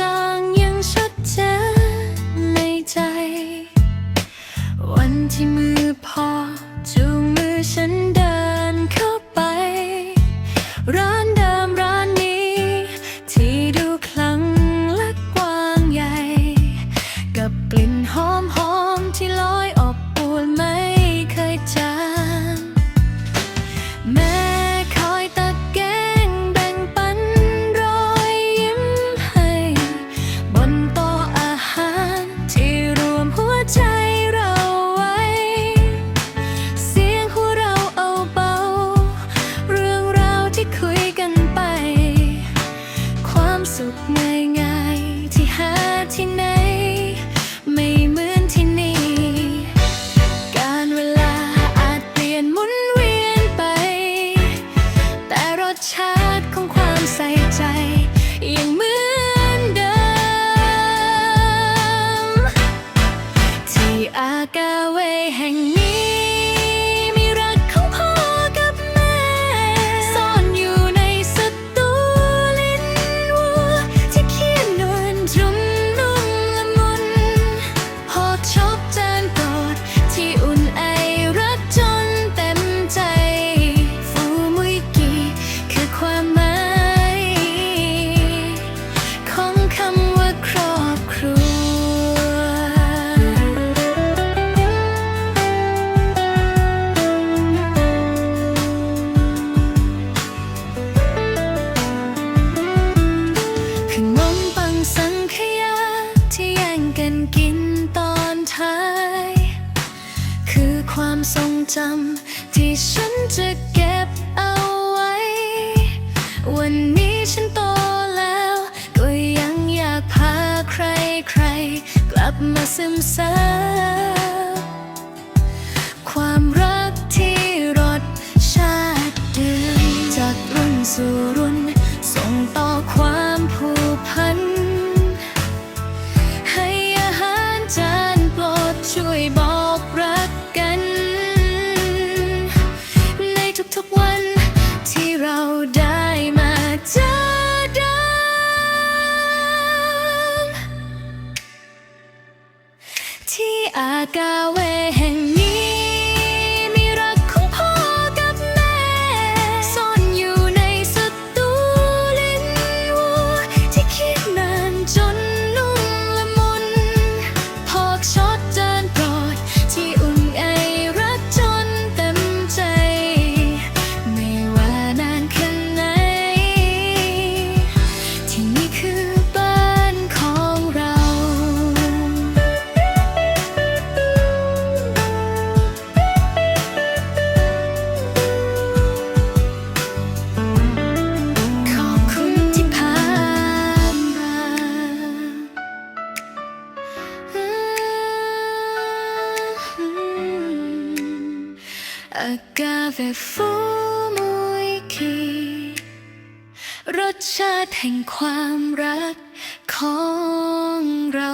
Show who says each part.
Speaker 1: จาง สุขง่ายๆที่หาที่ไหน ไม่เหมือนที่นี่ การเวลาอาจเปลี่ยนหมุนเวียนไป แต่รสชาติของความใส่ใจ ยังเหมือนเดิม ที่อากาเวแห่ง ความทรงจำที่ฉันจะเก็บเอาไว้ วันนี้ฉันโตแล้ว ก็ยังอยากพาใครใคร กลับมาซึมซาความรักที่รสชาติเดิมจากรุ่นสู่รุ่น agawin agave ฟูมุยคีรสชาติแห่งความรักของเรา